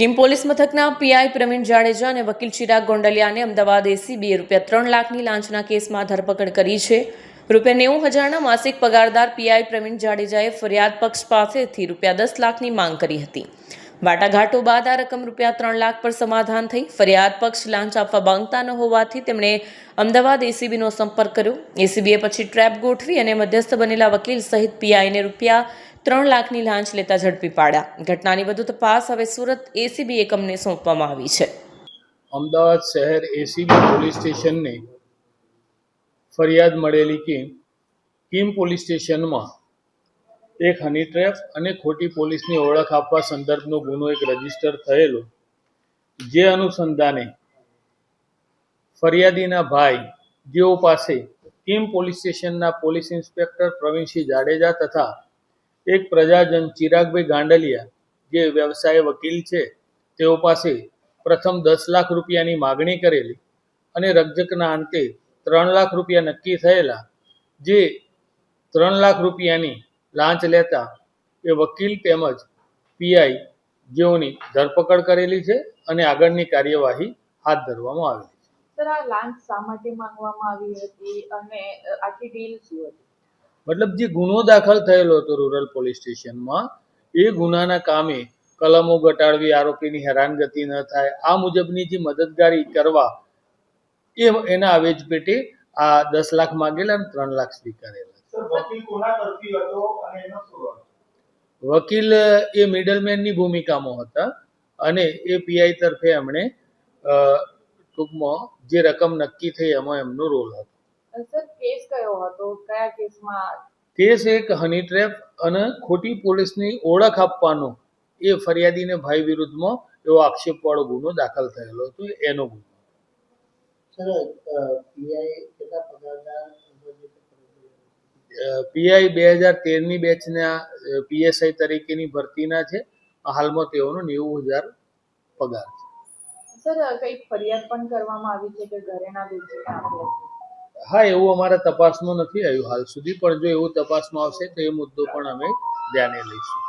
Kim police મથકના PI Pravin Jadeja અને વકીલ ચિરાગ ગોંડલિયાને અમદાવાદ એસીબીએ રૂપિયા ત્રણ લાખની લાંચના કેસમાં ધરપકડ કરી છે. રૂપિયા નેવું હજારના માસિક પગારદાર પીઆઈ પ્રવીણ જાડેજાએ ફરિયાદ પક્ષ પાસેથી રૂપિયા દસ લાખની માંગ કરી હતી. વાટાઘાટો બાદ આ રકમ રૂપિયા ત્રણ લાખ પર સમાધાન થઈ. ફરિયાદ પક્ષ લાંચ આપવા માંગતા ન હોવાથી તેમણે અમદાવાદ એસીબીનો સંપર્ક કર્યો. એસીબીએ પછી ટ્રેપ ગોઠવી અને મધ્યસ્થ બનેલા વકીલ સહિત પીઆઈને રૂપિયા ત્રણ લાખની લાંચ લેતા ઝડપી પાડ્યા. ઘટનાની વધુ તપાસ હવે સુરત એસીબી એકમને સોંપવામાં આવી છે. અમદાવાદ શહેર એસીબી પોલીસ સ્ટેશનને ફરિયાદ મળેલી કે કિમ પોલીસ સ્ટેશનમાં એક હની ટ્રેપ અને ખોટી પોલીસની ઓળખ આપવા સંદર્ભનો ગુનો એક રજિસ્ટર થયેલો, જે અનુસંધાને ફરિયાદીના ભાઈ, જેઓ પાસે કિમ પોલીસ સ્ટેશનના પોલીસ ઇન્સ્પેક્ટર પ્રવીણસિંહ જાડેજા તથા એક પ્રજાજન ચિરાગભાઈ ગાંડલિયા, જે વ્યવસાય વકીલ છે, તેઓ પાસે પ્રથમ દસ લાખ રૂપિયાની માગણી કરેલી અને રકઝકના અંતે ત્રણ લાખ રૂપિયા નક્કી થયેલા, જે ત્રણ લાખ રૂપિયાની લાંચ લેતા એ વકીલ તેમજ પીઆઈ જેઓની ધરપકડ કરેલી છે અને આગળની કાર્યવાહી હાથ ધરવામાં આવેલી છે. સર, આ લાંચ શા માટે માંગવામાં આવી હતી અને આખી ડીલ શું હતી? મતલબ જે ગુનો દાખલ થયેલો હતો રૂરલ પોલીસ સ્ટેશનમાં એ ગુનાના કામે કલમો ઘટાડવી આરોપીની હેરાનગતિ ન થાય આ મુજબની જે મદદગારી કરવા એ એના આવેજ પેટે આ દસ લાખ માંગેલા અને ત્રણ લાખ સ્વીકારેલા. વકીલ એ મિડલમેનની ભૂમિકામાં હતા અને એ પીઆઈ તરફે એમણે ટૂંકમાં જે રકમ નક્કી થઈ એમાં એમનો રોલ હતો. કેસ કયો હતો? કયા કેસમાં? કેસ એક હની ટ્રેપ અને ખોટી પોલીસની ઓળખ આપવાનો. એ ફરિયાદીને ભાઈ વિરુદ્ધમાં એવો આક્ષેપવાળો ગુનો દાખલ થયેલો હતો એનો ગુનો. પીઆઈ બે હજાર તેરની બેચના પીએસઆઈ તરીકેની ભરતીના છે. હાલમાં તેઓનો નેવું હજાર પગાર છે. સર કંઈક ફરિયાદ પણ કરવામાં આવી છે કે ઘરેણા વેચીને આપ્યા છે? હા, એવું અમારા તપાસમાં નથી આવ્યું હાલ સુધી, પણ જો એવું તપાસમાં આવશે તો એ મુદ્દો પણ અમે ધ્યાને લઈશું.